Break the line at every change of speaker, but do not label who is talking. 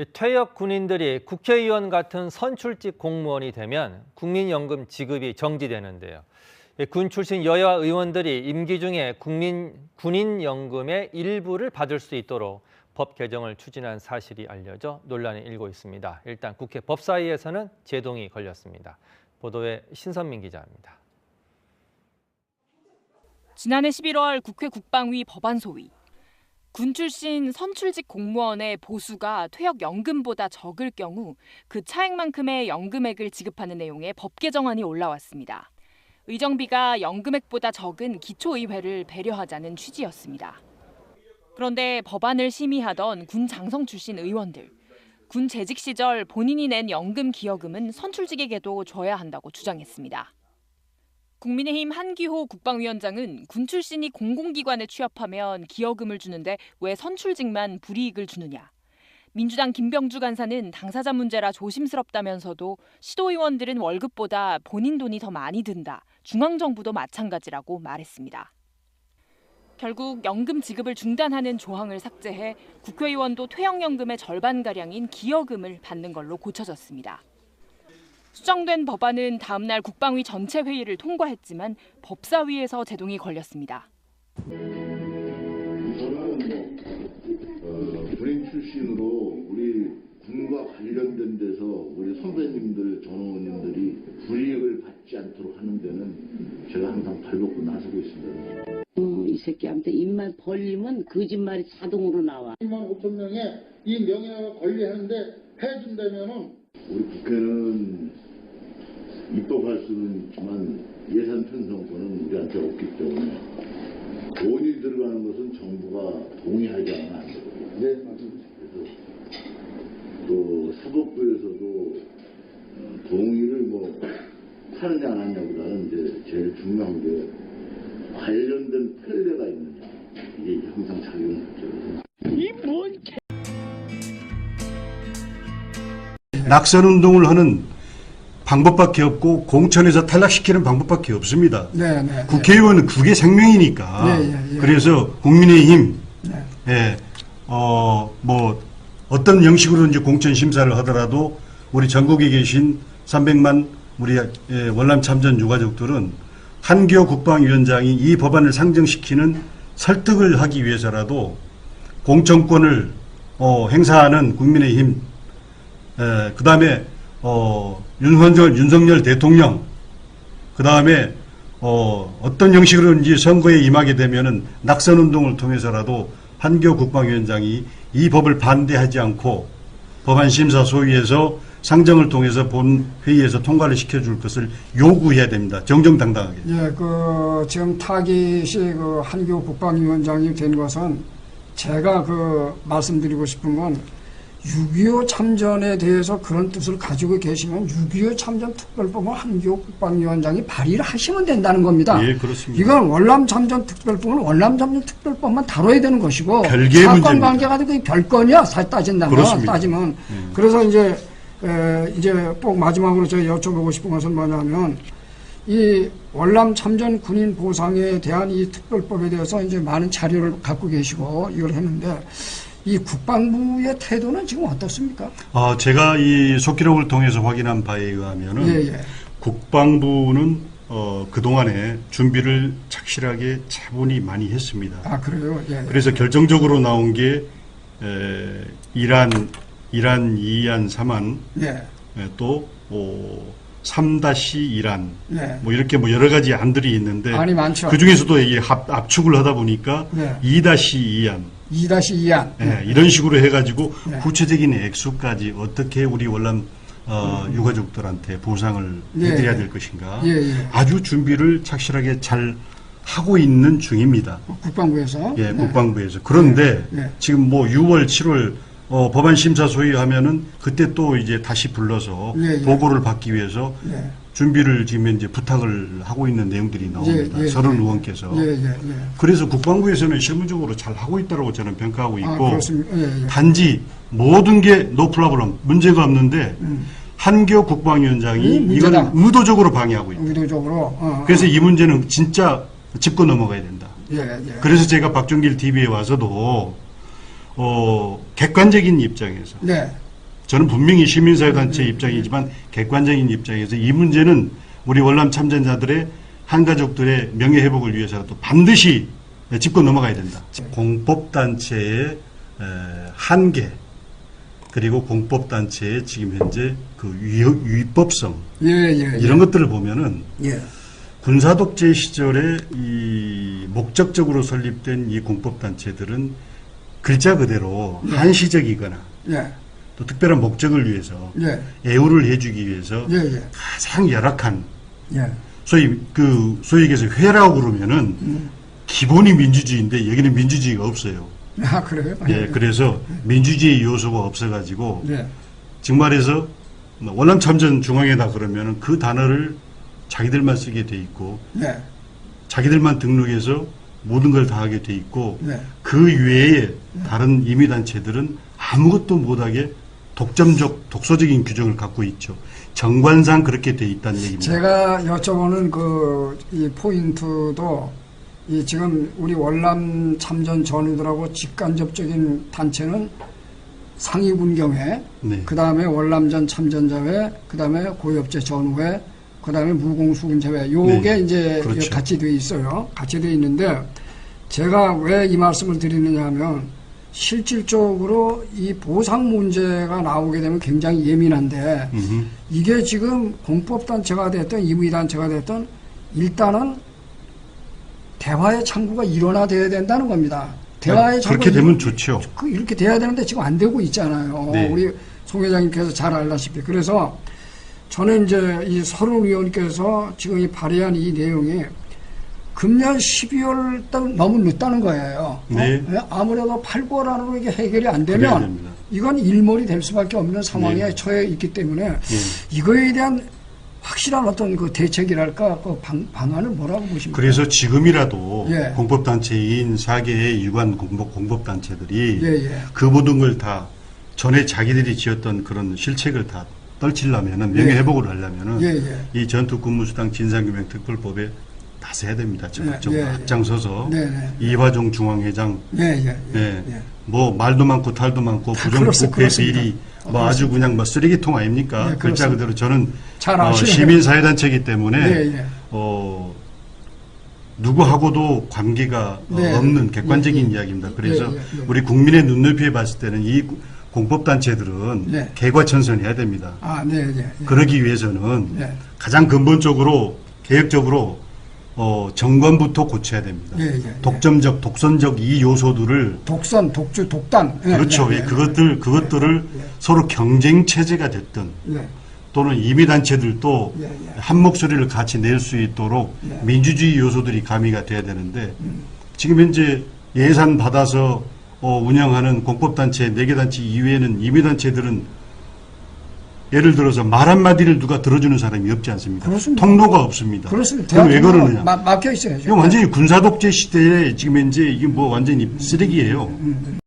이 퇴역 군인들이 국회의원 같은 선출직 공무원이 되면 국민연금 지급이 정지되는데요. 이군 출신 여야 의원들이 임기 중에 국민 군인연금의 일부를 받을 수 있도록 법 개정을 추진한 사실이 알려져 논란이 일고 있습니다. 일단 국회 법사위에서는 제동이 걸렸습니다. 보도에 신선민 기자입니다.
지난해 11월 국회 국방위 법안 소위 군 출신 선출직 공무원의 보수가 퇴역 연금보다 적을 경우 그 차액만큼의 연금액을 지급하는 내용의 법 개정안이 올라왔습니다. 의정비가 연금액보다 적은 기초의회를 배려하자는 취지였습니다. 그런데 법안을 심의하던 군 장성 출신 의원들 군 재직 시절 본인이 낸 연금 기여금은 선출직에게도 줘야 한다고 주장했습니다. 국민의힘 한기호 국방위원장은 군 출신이 공공기관에 취업하면 기여금을 주는데 왜 선출직만 불이익을 주느냐. 민주당 김병주 간사는 당사자 문제라 조심스럽다면서도 시도의원들은 월급보다 본인 돈이 더 많이 든다. 중앙정부도 마찬가지라고 말했습니다. 결국 연금 지급을 중단하는 조항을 삭제해 국회의원도 퇴역연금의 절반가량인 기여금을 받는 걸로 고쳐졌습니다. 수정된 법안은 다음날 국방위 전체 회의를 통과했지만 법사위에서 제동이 걸렸습니다.
저는 어, 군인 출신으로 우리 군과 관련된 데서 우리 선배님들, 전원님들이 불이익을 받지 않도록 하는 데는 제가 항상 발벗고 나서고 있습니다.
어, 이 새끼한테 입만 벌리면 거짓말이 자동으로 나와.
2만 5천 명의 이 명예가 권리하는데 해준다면은
우리 국회는 입법할 수는 있지만 예산 편성권은 우리한테 없기 때문에 돈이 들어가는 것은 정부가 동의하지 않으면 안 되거든요.
네 맞습니다.
그래서 또 사법부에서도 어, 동의를 뭐 하느냐 안 하느냐보다는 이제 제일 중요한 게 관련된 판례가 있느냐 이게 항상 작용하죠.
낙선 운동을 하는 방법밖에 없고 공천에서 탈락시키는 방법밖에 없습니다.
네, 네.
국회의원은 그게 생명이니까.
예, 예, 예.
그래서 국민의힘,
네.
예, 어, 뭐, 어떤 형식으로든지 공천 심사를 하더라도 우리 전국에 계신 300만 우리 예, 월남 참전 유가족들은 한교 국방위원장이 이 법안을 상정시키는 설득을 하기 위해서라도 공천권을 어, 행사하는 국민의힘, 그 다음에 어, 윤석열, 윤석열 대통령, 그 다음에 어, 어떤 형식으로든지 선거에 임하게 되면은 낙선 운동을 통해서라도 한교 국방위원장이 이 법을 반대하지 않고 법안 심사 소위에서 상정을 통해서 본 회의에서 통과를 시켜줄 것을 요구해야 됩니다. 정정당당하게.
예, 그 지금 타깃이 그 한교 국방위원장이 된 것은 제가 그 말씀드리고 싶은 건 6.25 참전에 대해서 그런 뜻을 가지고 계시면 6.25 참전 특별법은 한교 국방위원장이 발의를 하시면 된다는 겁니다.
예, 그렇습니다.
이건 월남 참전 특별법은 월남 참전 특별법만 다뤄야 되는 것이고
별개의
사건
문제입니다.
관계가 그 별건이야. 사실 따진다면
그렇습니다. 음.
따지면 그래서 이제 에, 이제 꼭 마지막으로 제가 여쭤보고 싶은 것은 뭐냐면 이 월남 참전 군인 보상에 대한 이 특별법에 대해서 이제 많은 자료를 갖고 계시고 이걸 했는데 이 국방부의 태도는 지금 어떻습니까?
어, 제가 이 속기록을 통해서 확인한 바에 의하면은
예, 예.
국방부는 어, 그동안에 준비를 착실하게 차분히 많이 했습니다.
아 그래요. 예.
그래서 결정적으로 나온 게 에, 이란 이란 2안 3안
예.
또 어, 3-2란
네.
뭐 이렇게 뭐 여러 가지 안들이 있는데. 그 중에서도 이 합, 압축을 하다 보니까
네.
2-2안
2-2안.
예, 이런 식으로 해가지고
네.
구체적인 액수까지 어떻게 우리 월남 어, 유가족들한테 보상을
네,
해드려야
네.
될 것인가
예, 예.
아주 준비를 착실하게 잘 하고 있는 중입니다.
국방부에서.
예,
네.
국방부에서. 그런데
네, 네.
지금 뭐 6월, 7월 어, 법안 심사 소위하면은 그때 또 이제 다시 불러서
예, 예.
보고를 받기 위해서
네.
준비를 지금 이제 부탁을 하고 있는 내용들이 나옵니다.
예, 예,
서른
예.
의원께서.
예, 예, 예.
그래서 국방부에서는 실무적으로 잘 하고 있다고 저는 평가하고 있고
아. 예, 예.
단지 모든 게노 프라블럼 문제가 없는데 한교 국방위원장이
음.
이거는 의도적으로 방해하고 있다.
의도적으로. 어,
그래서 이 문제는 진짜 짚고 넘어가야 된다.
예, 예.
그래서 제가 박종길 TV에 와서도 어, 객관적인 입장에서
네.
저는 분명히 시민사회단체 입장이지만 객관적인 입장에서 이 문제는 우리 월남 참전자들의 한가족들의 명예회복을 위해서라도 반드시 짚고 넘어가야 된다. 공법단체의 에, 한계 그리고 공법단체의 지금 현재 그 위, 위법성
예, 예, 예.
이런 것들을 보면은
예.
군사독재 시절에 이 목적적으로 설립된 이 공법단체들은 글자 그대로 한시적이거나
예.
또 특별한 목적을 위해서
예.
애우를 해주기 위해서
예, 예.
가장 열악한
예.
소위 그 소위 얘기해서 회라고 그러면은 기본이 민주주의인데 여기는 민주주의가 없어요.
아, 그래요?
예, 그래서 민주주의 요소가 없어가지고
예.
뭐 월남 참전 중앙회다 그러면은 그 단어를 자기들만 쓰게 돼 있고
예.
자기들만 등록해서 모든 걸 다 하게 돼 있고
네.
그 외에 다른 임의단체들은 아무것도 못하게 독점적 독소적인 규정을 갖고 있죠. 정관상 그렇게 돼 있다는 얘기입니다.
제가 여쭤보는 그 이 포인트도 이 지금 우리 월남 참전 전우들하고 직간접적인 단체는 상위군경회,
네.
그 다음에 월남전 참전자회, 그 다음에 고엽제 전우회, 그 다음에 무공수군제회. 요게
네,
이제
그렇죠.
같이 돼 있어요. 같이 돼 있는데 제가 왜 이 말씀을 드리느냐 하면 실질적으로 이 보상 문제가 나오게 되면 굉장히 예민한데
음흠.
이게 지금 공법단체가 됐든 임의단체가 됐든 일단은 대화의 창구가 일어나야 된다는 겁니다. 대화의 창구가
아, 그렇게 되면 좋죠.
그 이렇게 돼야 되는데 지금 안 되고 있잖아요.
네.
우리 송 회장님께서 잘 알다시피 그래서 저는 이제 이 서른 의원께서 지금 이 발의한 이 내용이 금년 12월 달 너무 늦다는 거예요.
네.
어? 아무래도 8, 9월 안으로 이게 해결이 안 되면. 이건 일몰이 될 수밖에 없는 상황에
네.
처해 있기 때문에
예.
이거에 대한 확실한 어떤 그 대책이랄까 그 방, 방안을 뭐라고 보십니까?
그래서 지금이라도
예.
공법단체인 4개의 유관 공법, 공법단체들이
예, 예.
그 모든 걸 다 전에 자기들이 지었던 그런 실책을 다 떨치려면은 명예회복을 하려면은
예, 예.
이 전투 근무수당 진상규명 특별법에 다 써야 됩니다. 적극적으로
예, 예.
앞장서서
네, 네.
이화종 중앙회장
예, 예, 예.
예.
예.
뭐 말도 많고 탈도 많고
다
부정
그렇습-
국회
그렇습니다.
비리 뭐 아주 그냥 뭐 쓰레기통 아닙니까?
예,
글자. 그대로 저는
잘
어. 시민사회단체이기 때문에
예, 예.
어, 누구하고도 관계가 어,
네.
없는 객관적인
예, 예.
이야기입니다. 그래서
예, 예, 예.
우리 국민의 눈높이에 봤을 때는 이 공법단체들은
네.
개과천선해야 됩니다.
아, 네, 네. 예.
그러기 위해서는
네.
가장 근본적으로 개혁적으로 어, 정권부터 고쳐야 됩니다.
예, 예, 예.
독점적, 독선적 이 요소들을
독선, 독주, 독단. 예,
그렇죠.
예,
예,
예,
그것들 그것들을 서로 경쟁 체제가 됐든
예.
또는 임의단체들도
예, 예.
한 목소리를 같이 낼 수 있도록
네.
민주주의 요소들이 가미가 돼야 되는데
음.
지금 현재 예산 받아서 어, 운영하는 공법단체, 네개 단체 이외에는 임의단체들은 예를 들어서 말 한마디를 누가 들어주는 사람이 없지 않습니까?
그렇습니다.
통로가 없습니다.
그렇습니다.
그럼 왜 그러느냐?
마- 막혀 있어야죠.
이거 완전히 군사독재 시대에 지금 현재 이게 뭐 완전히 쓰레기예요.
음,